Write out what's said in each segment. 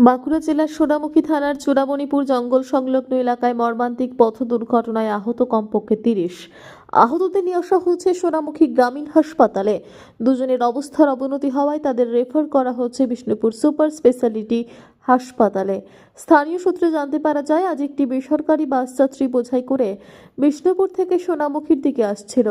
বাঁকুড়া জেলার সোনামুখী থানার চূড়ামণিপুর জঙ্গল সংলগ্ন এলাকায় মর্মান্তিক পথ দুর্ঘটনায় আহত কমপক্ষে তিরিশ। আহতদের নিয়ে আসা হয়েছে সোনামুখী গ্রামীণ হাসপাতালে। দুজনের অবস্থার অবনতি হওয়ায় তাদের রেফার করা হচ্ছে বিষ্ণুপুর সুপার স্পেশালিটি হাসপাতালে। স্থানীয় সূত্রে জানতে পারা যায়, আজ একটি বেসরকারি বাস যাত্রী বোঝাই করে বিষ্ণুপুর থেকে সোনামুখীর দিকে আসছিল।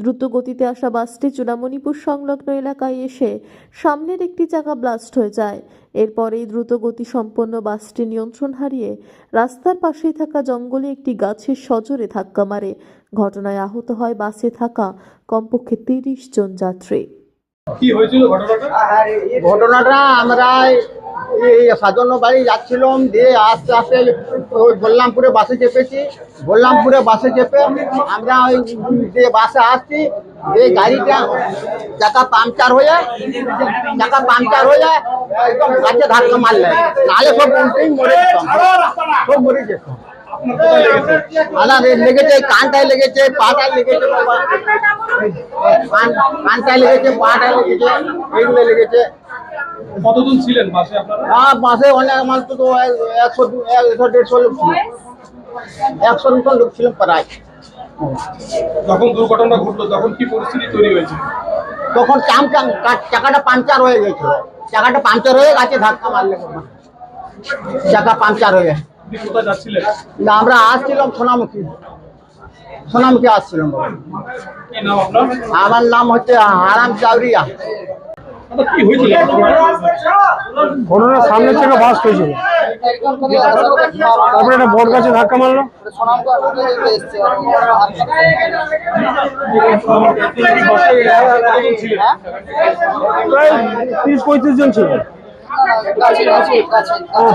দ্রুত গতিতে আসা বাসটি চূড়ামণিপুর সংলগ্ন এলাকায় এসে সামনের একটি চাকা ব্লাস্ট হয়ে যায়। এরপরেই দ্রুত গতি সম্পন্ন বাসটি নিয়ন্ত্রণ হারিয়ে রাস্তার পাশেই থাকা জঙ্গলে একটি গাছের সজোরে ধাক্কা মারে। ঘটনায় আহত হয় বাসে থাকা কমপক্ষে তিরিশ জন যাত্রী। কি হয়েছিল ঘটনাটা? ঘটনাটা আমরা এই সাজানো বাড়ি যাচ্ছিলাম দিয়ে আস্তে আস্তে ওই বল্লামপুরে বাসে চেপেছি। বল্লামপুরে বাসে চেপে আমরা ওই যে বাসে আসছি এই গাড়িটা চাকা পাংচার হয়ে যায় চাকা পাংচার হয়ে যায় একদম গাছে ধাক্কা মারলে। নাহলে সব উল্টেই মরে সব মরে যেত আলাদা লেগেছে কানটায় লেগেছে পাটায় লেগেছে কানটায় লেগেছে পাটায় লেগেছে এইগুলো লেগেছে। কতজন ছিলেন বাসে আপনারা? হ্যাঁ বাসে অনেক মানুষ তো এক- একশো একশো দেড়শো লোক ছিল। একশো মতন লোক প্রায়। যখন দুর্ঘটনা ঘটলো তখন কি পরিস্থিতি তৈরি হয়েছে? তখন চাম চাকাটা পাংচার হয়ে গেছিল চাকাটা পাংচার হয়ে গাছে ধাক্কা মারলে। চাকা পাংচার হয়ে যাচ্ছিলেন না, আমরা আসছিলাম সোনামুখী। সোনামুখী আসছিলাম। আমার নাম হচ্ছে আরাম চাউরিয়া। ঘটনার সামনের থেকে বাস হয়েছিল। তারপরে একটা বট গাছে ধাক্কা মারলো। প্রায় তিরিশ পঁয়ত্রিশ জন ছিল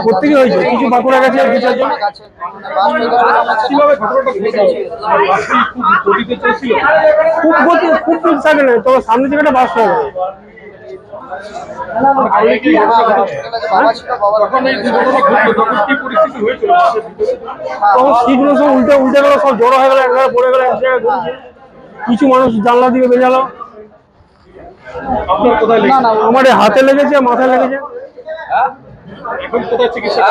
প্রত্যেকে হয়েছে? কিছু বাঁকুড়া গেছে বাসটি খুব গতি খুব সামনে থেকে একটা বাস হয়ে গেল। সিটগুলো সব উল্টে উল্টে গেলো সব জড়ো হয়ে গেলো এক জায়গায় পড়ে গেলো এক জায়গায় কিছু মানুষ জানলা দিকে বেজালো আমার হাতে লেগেছে মাথায় লেগেছে। এখন কোথায় চিকিৎসা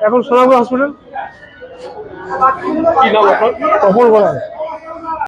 এখন সোনাপুর হসপিটাল কি নাম আপনার? কমল বলা